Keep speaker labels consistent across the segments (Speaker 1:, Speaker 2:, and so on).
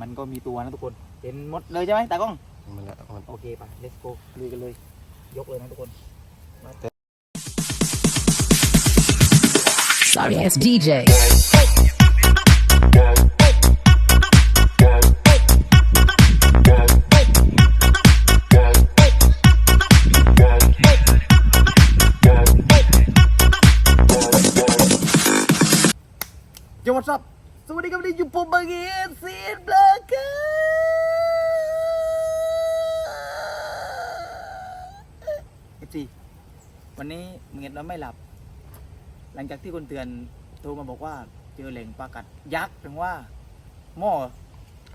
Speaker 1: มันก็มีตัวนะทุกคน เห็นหมดเลยใช่ไหมตากล้อง
Speaker 2: มันละมัน
Speaker 1: โอเคไป let's go ลุยกันเลย ยกเลยนะทุกคน
Speaker 3: Sorry ass DJ.
Speaker 1: สวัสดีครับวันนี้อยู่ผมบางเอียนซีนเบลเกอเอฟซีวันนี้มึงเห็นเราไม่หลับ หลังจากที่คนเตือนโทรมาบอกว่าเจอแหล่งปลากัดยักษ์ถึงว่า หม้อ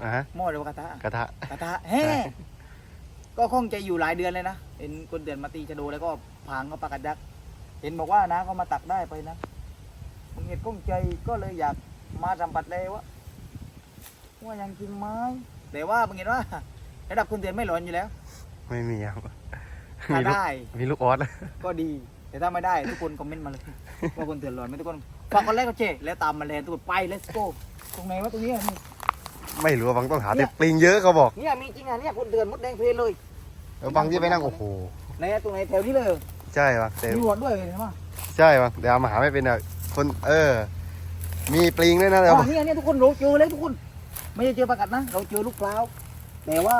Speaker 2: อะฮะ
Speaker 1: หม้อหรือว่ากระทะ
Speaker 2: กระทะ
Speaker 1: กระทะแฮ่ก็คงจะอยู่หลายเดือนเลยนะเห็นคนเดือนมาตีชะโดแล้วก็พางเขาปลากัดยักษ์เห็นบอกว่านะเขามาตักได้ไปนะมึงเห็นก้องใจก็เลยอยาก มาสัมผัสเลยว่าว่ายังจริงไหมแต่ว่ามึงเห็นว่าระดับคนเดือนไม่หลอนอยู่แล้ว
Speaker 2: ไม่มีครับ
Speaker 1: ถ้า
Speaker 2: มีลูก
Speaker 1: ได้
Speaker 2: มีลูกออส
Speaker 1: ก็ดี แต่ถ้าไม่ได้ทุกคนคอมเมนต์มาเลยว่าคนเดือนหลอนไหมทุกคนฝากคนแรกก็เจแล้วตามมาเลยทุกคนไป let's go ตรงไหนวะตรงนี้อะนี่
Speaker 2: ไม่รู้ว่าบังต้องหา
Speaker 1: เนี่
Speaker 2: แต่
Speaker 1: ย
Speaker 2: ปลิงเยอะเขาบอก
Speaker 1: เนี่ยมีจริงอะเนี่ยคนเดือนมดแดงเพลเลย
Speaker 2: แล้วบังที่ไปนั่งโอ้โห
Speaker 1: ไหนอะตรงไหนแถวนี้เลย
Speaker 2: ใช่บังแต่
Speaker 1: มีหวดด้วยเห็นไหม
Speaker 2: ใช่บังเดี๋ยวเอามาหาไม่เป็นอะคนเออ มีปลิงด้วยนะ
Speaker 1: อ๋
Speaker 2: เดี๋ยว
Speaker 1: อเนี่ยเนี่ยทุกคนเราเจอเลยทุกคน ไม่ได้เจอปลากัดนะ เราเจอลูกปลาแต่ว่า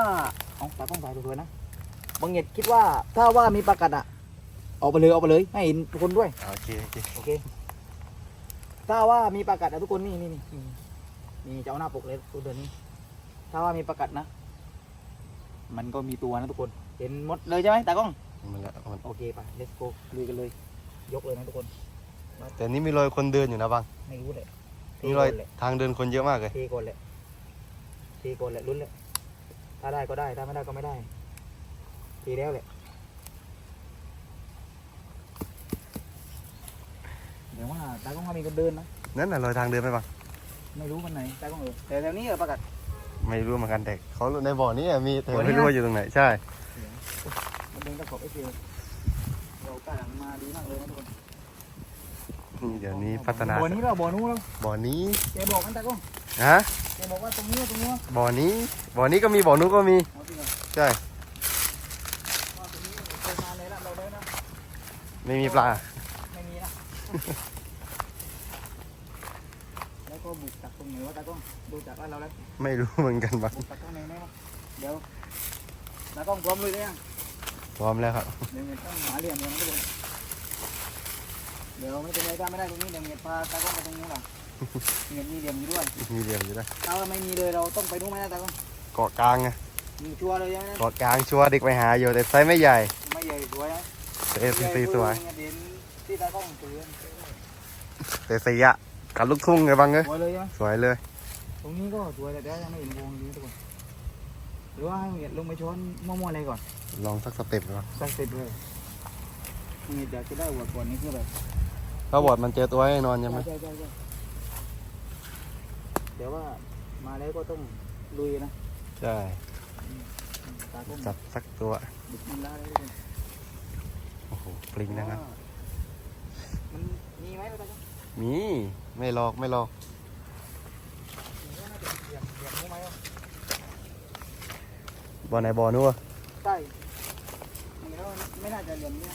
Speaker 1: เอาตาต้องถ่ายตัวๆนะบางเหยียดคิดว่าถ้าว่ามีปลากัดอะออกไปเลยออกไปเลยให้เห็นทุกคนด้วย
Speaker 2: โอเคโอเค
Speaker 1: โอเค ถ้าว่ามีปลากัดอะทุกคนนี่นี่นี่นี่นี่จะเอาหน้าปกเลยตัวเดือนนี้ ถ้าว่ามีปลากัดนะ มันก็มีตัวนะทุกคน เห็นหมดเลยใช่ไหมตากล้อง
Speaker 2: มันละมัน
Speaker 1: โอเคไป let's go ลุยกันเลย ยกเลยนะทุกคน
Speaker 2: แต่นี่มีรอยคนเดินอยู่นะบัง
Speaker 1: ไม่รู้เลย
Speaker 2: มีรอย
Speaker 1: เทก่นเลย
Speaker 2: ทางเดินคนเยอะมากเลย
Speaker 1: เทก่อนแหละเทก่อนแหละลุ้นแหละถ้าได้ก็ได้ถ้าไม่ได้ก็ไม่ได้เทแล้วแหละเดี๋ยวว่าตากล้องเขามีคนเดินนะ
Speaker 2: นั่นน่ะรอยทางเดินไหมบัง
Speaker 1: ไม่รู้มันไหนตากล้องเออแต่แถวนี้เออประกาศ
Speaker 2: ไม่รู้เหมือนกันแต่เขาในบ่อนี้อะมีแต่
Speaker 1: บ่อนี้
Speaker 2: ไม่รู้
Speaker 1: นะ
Speaker 2: ว่าอยู่ตรงไหนใช่
Speaker 1: มันเดินตะขบไอ้เฟียวเรากำลังมาดีมากเลยนะทุกคน
Speaker 2: นี่เดี๋ยวนี้พัฒนา
Speaker 1: บ่อนี้เราบ่อนู้นเรา
Speaker 2: บ่อนี้
Speaker 1: แกบอกมันตากล้อง
Speaker 2: ฮะ
Speaker 1: แกบอกว่าตรงนี้ตรงนี้
Speaker 2: บ่อนี้บ่อนี้ก็มีบ่อนู้นก็มี
Speaker 1: เอาที่ไหน
Speaker 2: ใช่
Speaker 1: ว่าตรงนี้เคยมาเลยละเราได้นะ
Speaker 2: ไม่มีปลา
Speaker 1: ไม่มีนะแล้วก็บุกจากตรงไหนวะตากล้องดูจากบ้านเราแล้ว
Speaker 2: ไม่รู้เหมือนกันบัง
Speaker 1: บุกจากตรงไหนไหมวะเดี๋ยวตากล้องพร้อมเลยหรือยัง
Speaker 2: พร้อมแล้วครับ
Speaker 1: เดี๋ยวเงียต้องหาเหลี่ยมเลยนะทุกคน เดี๋ยวไม่เป็นไรถ้าไม่ได้ตรงนี้เดี๋ยวเงียพาตากล้องไปตรงนู้นหรอเงียมีเหลี่ยมอยู่ด้วย
Speaker 2: มีเหลี่ยมอยู่นะ
Speaker 1: ถ้าว่าไม่มีเลยเราต้องไปนู้นไหมนะตากล้อง
Speaker 2: เกาะกลางไง
Speaker 1: มีชัวร์เลยใช่ไหม
Speaker 2: เกาะกลางชัวร์เด็กไปหาอยู่แต่ไซส์ไม่ใหญ่
Speaker 1: ไม่ใหญ่สวยนะ
Speaker 2: แต่เอซีสวย
Speaker 1: เด่นที่ตากล้องสวย
Speaker 2: แต่สีอะกับลูกทุ่งไงบังเอ้ย
Speaker 1: สวยเลยใช่ไหม
Speaker 2: สวยเลย
Speaker 1: ตรงนี้ก็สวยแต่เดี๋ยวยังไม่เห็นวงนี้ทุกคนหรือว่าให้เงียลงไปช้อนมั่วๆอะไรก่อน
Speaker 2: ลองสักสเต็ปดู
Speaker 1: สักเสร็จเลยเงียอยากจะได้หัวก่อนนี่คือแบบ
Speaker 2: ถ้าบอดมันเจอตัวแน่นอนใช่ไหม
Speaker 1: ใช่ใช่ใช่เดี๋ยวว่ามาแล้วก็ต้องลุยนะ
Speaker 2: ใช่
Speaker 1: ตากล้อง
Speaker 2: จับสักตัว
Speaker 1: บุกมันได้เลยทุกคน
Speaker 2: โอ้โหปลิงนะครับ
Speaker 1: มันมีไหมเราตากล้อง
Speaker 2: มีไม่หลอกไม่หลอก
Speaker 1: มีว่าน่าจะเหลี่ยมเหลี่ยมรู้ไหมวะ
Speaker 2: บ่อไหนบ่อนู้น
Speaker 1: ใช่มีแล้วไม่น่าจะเหลี่ยมเนี่ย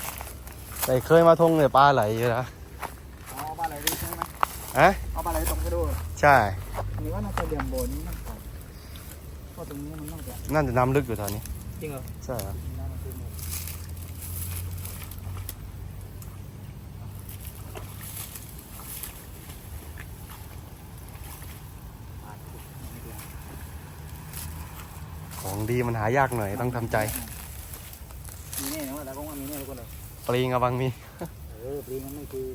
Speaker 2: แต่เคยมาทงเนี่ยปลาไหลอยู่นะ
Speaker 1: เอาปลาไหลดูใช่ไหม
Speaker 2: ฮะ
Speaker 1: เอาปลาไหลตรงกระโดด
Speaker 2: ใช่
Speaker 1: นี่ว่าน่าจะเหลี่ยมโบนนี้มากกว่าเพราะตรงนี้มันน่าจะ
Speaker 2: น่าจะน้ำลึกอยู่แถวนี้
Speaker 1: จริงเหรอ
Speaker 2: ใช่ครับ
Speaker 1: น่าจะเป็นหมดอ่าไม่เป็นไร
Speaker 2: ของดีมันหายากหน่อยต้องทำใจ
Speaker 1: มีแน่นะว่าตากล้องว่ามีแน่ทุกคนเลย
Speaker 2: ปลิงอะบังมี
Speaker 1: เออปลีมันไม่คือ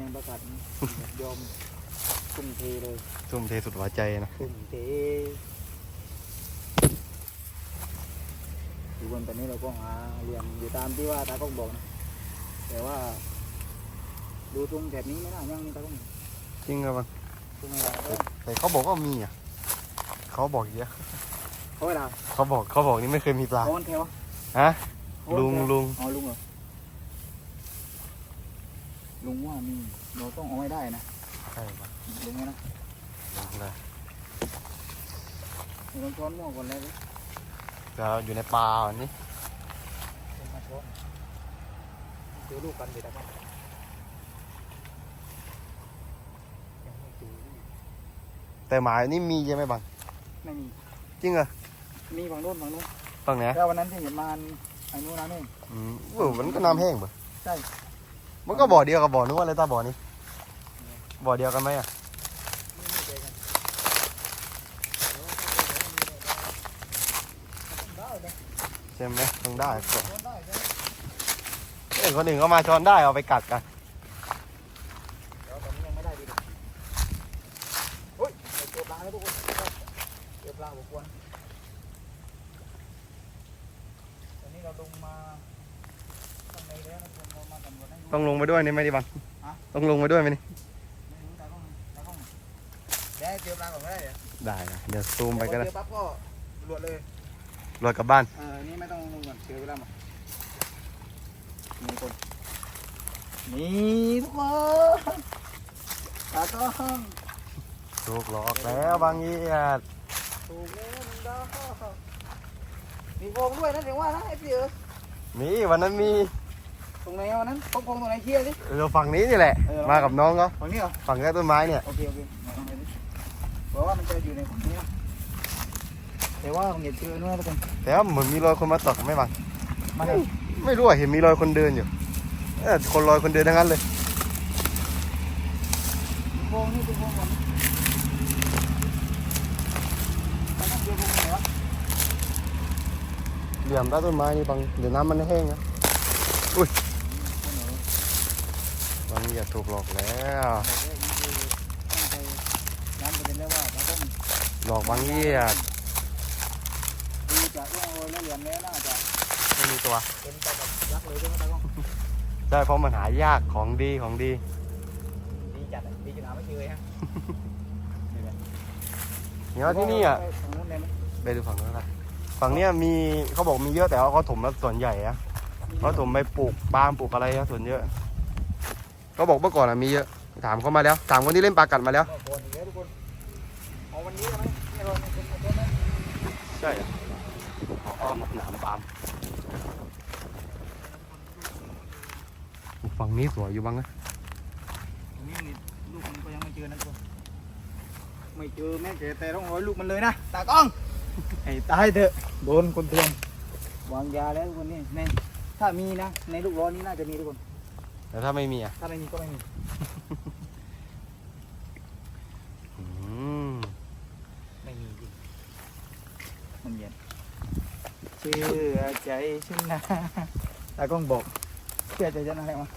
Speaker 1: ยังประกาศยอมทุ่มเทเลย
Speaker 2: ทุ่มเทสุดหัวใจนะ
Speaker 1: ทุ่มเททุกคนตอนนี้เราก็หาเหลี่ยมอยู่ตามที่ว่าตากล้องบอกนะแต่ว่า ดูตรงแบบนี้ไม่น่ายังนี่ตากล้อง
Speaker 2: จริงอะบัง
Speaker 1: ตรงไหนล่ะ
Speaker 2: แต่แต่เขาบอกว่ามีอะเขาบอกเยอะ
Speaker 1: เขาเวลา
Speaker 2: เขาบอกเขาบอกนี่ไม่เคยมีปลา
Speaker 1: เขาวันแถว
Speaker 2: ฮะ
Speaker 1: เขาวัน
Speaker 2: ลุง
Speaker 1: แถว
Speaker 2: ลุง
Speaker 1: อ๋อลุงเหรอ ลุงว่ามีเราต้องเอาไม่ได้นะ
Speaker 2: ใช่ปะ
Speaker 1: ลุงไงนะ
Speaker 2: ลุงเลย
Speaker 1: ลองช้อนมั่วก่อนเลยดิ
Speaker 2: จะอยู่ในป่าวันนี้
Speaker 1: เป็นมาช้อนเจอลูกกันเด็ดแล้วยังไม่เจอ
Speaker 2: แต่หมายนี่มีใช่ไหมบัง
Speaker 1: ไม่มี
Speaker 2: จริงเหรอ
Speaker 1: มีฝั่งโน้นฝั่งโน้น
Speaker 2: ฝั่งไหน
Speaker 1: แล้ววันนั้นที่เห็นมาไอ้นู้นนะนี่
Speaker 2: อืมเออมันก็น้ำแห้งปะ
Speaker 1: ใช่
Speaker 2: มันก็บ่อเดียวกับบ่อนู้นอะไรตาบ่อนี้ บ่อเดียวกันไหมอะ
Speaker 1: ไม่นได้เลย
Speaker 2: ใช่ไหมต้องได้ก่อน
Speaker 1: ช้อนหม
Speaker 2: เอ้ยคนอื่นก็มาช้อนได้เอาไปกัดกัน
Speaker 1: เดี๋ยวตอนนี้ยังไม่ได้ดีเลยเฮ้ยเจอปลาทุกคนเจอปลาบุกวนตอนนี้เราลงมา
Speaker 2: ต้องลงไปด้วยนี่ไหมดิบัง
Speaker 1: ฮะ
Speaker 2: ต้องลงไปด้วยไหมนี่
Speaker 1: ไม่รู้ตากล้องตากล้องเดี๋ยวให้เจอปลาก่อนก็ได้เดี๋ยว
Speaker 2: ได้นะเดี๋ยวซูมไปก็ได้
Speaker 1: เจอปั๊บก็รวดเลย
Speaker 2: รถกลับบ้าน
Speaker 1: เออนี่ไม่ต้องลงก่อนเจอเวลามานี่คนนี่ทุกคนตากล้อง
Speaker 2: ถูกหลอกแล้วบางเอียด
Speaker 1: ถูกแล้วมึงดอกมีโพงด้วยนะเดี๋ยวว่านะไอ้พี่เออ
Speaker 2: มีวันนั้นมี
Speaker 1: ตรงไหนวันนั้นโพงตรงไหนเชี่ยสิ
Speaker 2: เออฝั่งนี้นี่แหละ
Speaker 1: เออ
Speaker 2: มากับน้องเขา
Speaker 1: ฝั่งนี้เหรอ
Speaker 2: ฝั่งใกล้ต้นไม้เนี่ย
Speaker 1: โอเคโอเคเอาไปดิบอกว่ามันจะอยู่ในฝั่งนี้นะแต่ว่าผมเห็นเจอเนื้อทุกคน
Speaker 2: แต่ว่าเหมือนมีรอยคนมาตกไหม่บัง
Speaker 1: มาเลย
Speaker 2: ไม่รู้อะเห็นมีรอยคนเดินอยู่เออคนรอยคนเดินทั้งนั้นเลย
Speaker 1: มีโพงนี่เป็นโพงก่อนมันต้องเจอโพงไหนวะ
Speaker 2: เหลี่ยมใต้ต้นไม้นี่บังเดี๋ยวน้ำมันแห้งนะ
Speaker 1: โพงไหนวะ
Speaker 2: บางเอียดถูกหลอกแล้วหลอกบางเอียด
Speaker 1: ดูจากร่องรยแล้วเหลี่ยมแล้วน่าจะ
Speaker 2: ไม่มีตัว
Speaker 1: เป็นตาแบบยักษ์เลยใช่ไหมตากล้อง
Speaker 2: ใช่เพราะมันหายากของดีของดี
Speaker 1: ดีจัดดีจนหาไม่เจอฮะ
Speaker 2: เนี่ยที่นี่อะ
Speaker 1: ไป
Speaker 2: ดูฝั่งนู้นกันฝั่งเนี้ยมีเขาบอกมีเยอะแต่ว่าเขาถมแล้วส่วนใหญ่อะเขาถมไปปลูกปาล์มปลูกอะไรอะส่วนเยอะ เขาบอกเมื่อก่อนอะมีเยอะ ถามเขามาแล้ว ถามคนที่เล่นปลากัดมาแล้ว
Speaker 1: ก็โกนอีกแล้วทุกคนเอาวันนี้ได้ไหมไม่รอไม่เป็นม่เป็นไหม
Speaker 2: ใช่อ๋อหนามปามฝั่งนี้สวยอยู่บ้างนะ
Speaker 1: ตรงนี้นี่ลูกมันก็ยังไม่เจอนะทุกคนไม่เจอแม่เจแต่ร่องรอยลูกมันเลยนะตากล้องไอ้ตายเถอะโดนคนทวงวางยาแล้วทุกคนนี่ในถ้ามีนะในลูกร้อนนี้น่าจะมีทุกคน
Speaker 2: แต่ถ้าไม่มีอะ
Speaker 1: ถ้าไม่มีก็ไม่มี
Speaker 2: อืม
Speaker 1: ไม่มีจริงมันเย็นเชื่อใจฉันนะตากล้องบอกเชื่อใจฉันอะไรวะ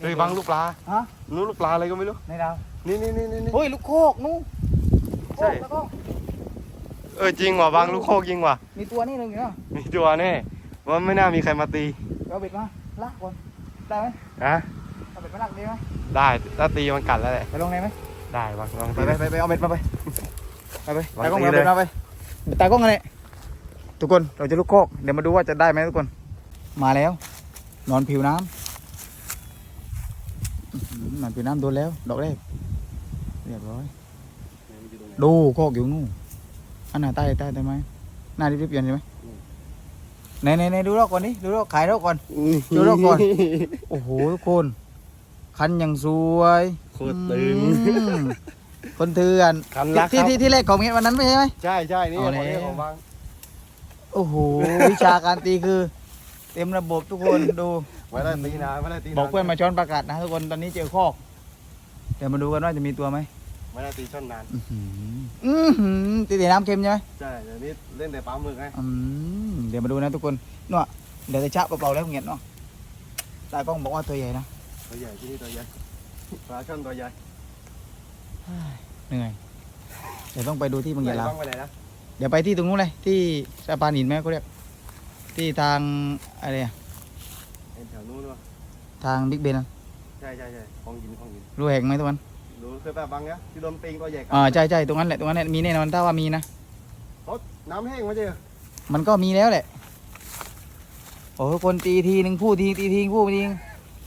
Speaker 2: เฮ้ยบังลูกปลา
Speaker 1: ฮะ
Speaker 2: นู้นลูกปลาอะไรก็ไม่รู้
Speaker 1: ในดาว
Speaker 2: นี่นี่นี่นี่นี่
Speaker 1: เฮ้ยลูกโคกนู้น
Speaker 2: ใช่
Speaker 1: โคกตากล้อง
Speaker 2: เออจริงว่ะบังลูกโคกจริงว่ะ
Speaker 1: มีตัวนี่หนึ่งอยู่เนาะ
Speaker 2: มีตัวแน่ว่าไม่น่ามีใครมาตี
Speaker 1: เอาเบ็ดมาลากก่อน ได้ไหม
Speaker 2: นะ
Speaker 1: เอาเบ็ดมาลากดีไหม
Speaker 2: ได้ถ้าตีมันกัดแล้วแหละ
Speaker 1: ไปลงไหนไหม
Speaker 2: ได้บังลอง
Speaker 1: ไป
Speaker 2: ตี
Speaker 1: ไปไปไปเอาเบ็ดมาไปไปไป
Speaker 2: วาง
Speaker 1: ตากล้อง
Speaker 2: ตี
Speaker 1: เอา
Speaker 2: เล
Speaker 1: เบ็
Speaker 2: ย
Speaker 1: ดมาไปตากล้องอะไรทุกคนเราจะลูกโคกเดี๋ยวมาดูว่าจะได้ไหมทุกคน มาแล้ว นอนผิวน้ำอื้อหือนอนผิวน้ำโดนแล้วดอกแรกเรียบร้อย ดูโคกอยู่นู่นอันไหนใต้ใต้ได้ไหมหน้ารีบๆเปลี่ยนใช่ไหม ไหนไหนไหนดูรอบก่อนดิดูรอบขายรอบก่อน ดูรอบก่อน โอ้โหทุกคน คันอย่างสวย
Speaker 2: โคตรตึง
Speaker 1: อืมคนเถื่อน
Speaker 2: คันรัก
Speaker 1: ที่
Speaker 2: ครับ
Speaker 1: ที่ที่แรกของเงี้ยวันนั้นไม่ใช่ไหม
Speaker 2: ใช่ใช่นี่
Speaker 1: เอา
Speaker 2: ของ
Speaker 1: แล้ว
Speaker 2: นี่ของบัง
Speaker 1: โอ้โห วิชาการตีคือ เต็มระบบทุกคนดู
Speaker 2: ไม่ได้ตีนานไม่ได้ตีนาน
Speaker 1: บอกเพื่อนมาช้อนประกาศนะทุกคนตอนนี้เจอคอก เดี๋ยวมาดูกันว่าจะมีตัวไหม
Speaker 2: ไม่ได้ตีช่อนนาน
Speaker 1: อื้อหืออื้อหือตีแต่น้ำเค็มใช่ไหม
Speaker 2: ใช่เดี๋ยวนี้เล่นแต่ปลาหมึกไง
Speaker 1: อืมเดี๋ยวมาดูนะทุกคนเนาะเดี๋ยวจะชะเปล่าๆแล้วเงี้ยเนาะตากล้องบอกว่าตัวใหญ่นะ
Speaker 2: ตัวใหญ่ที่นี่ตัวใหญ่ปลาช่อนตัวใหญ่
Speaker 1: เหนื่อยเดี๋ยวต้องไปดูที่บาง
Speaker 2: ไหน
Speaker 1: ยาลาว
Speaker 2: บ้างไปไหนนะ
Speaker 1: เดี๋ยวไปที่ตรงนู้นเลยที่สะพานหินไหมเขาเรียกที่ทางอะไรอะ
Speaker 2: เห็นแถวนู้นด้วย
Speaker 1: ทางบิ๊กเบน
Speaker 2: ใช่ใช่ใช่ของหินของหิน
Speaker 1: รู้แหงไหมทุกคน
Speaker 2: ดูเคยไปบังเนี้ยที่โดนปิงตัวใหญ่กัด
Speaker 1: อ่าใช่ใช่ตรงนั้นแหละตรงนั้นแหละมีแน่นอนถ้าว่ามีนะ
Speaker 2: น้ำแห้งไม่ใช่เหรอ
Speaker 1: มันก็มีแล้วแหละ โอ้โหคนตีทีหนึ่งพูดทีตีทีพูดทีนึง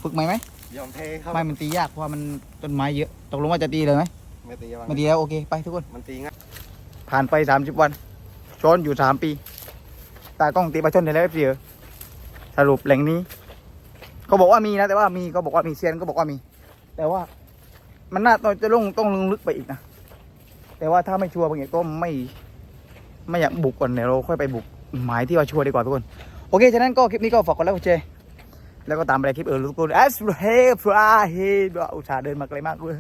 Speaker 1: ฝึกใหม่ไหม
Speaker 2: ยอมเทครับ
Speaker 1: ไม่มันตียากเพราะว่ามันต้นไม้เยอะตกลงว่าจะตีเลยไหม
Speaker 2: ไม่ตีบัง
Speaker 1: ไม่ตีแล้วโอเคไปทุกคน
Speaker 2: มันตีง่าย
Speaker 1: ผ่านไปสามสิบวันช้อนอยู่สามปี ตากล้องตีปลาช่อนได้แล้วเสียสรุปแหล่งนี้เขาบอกว่ามีนะ แต่ว่ามีเขาบอกว่ามีเซียนก็บอกว่ามี แต่ว่า มันน่าต้องจะลงต้องลงลึกไปอีกนะ แต่ว่าถ้าไม่ชัวร์บางอย่างก็ไม่ ไม่อยากบุกก่อนเดี๋ยวเราค่อยไปบุกหมายที่ว่าชัวร์ดีกว่าทุกคน โอเค ฉะนั้นก็คลิปนี้ก็ฝากกดไลค์กดแชร์แล้วก็ตามไปในคลิปเออทุกคนแอสเฮฟราเฮอุตส่าห์เดินมาไกลมากเลย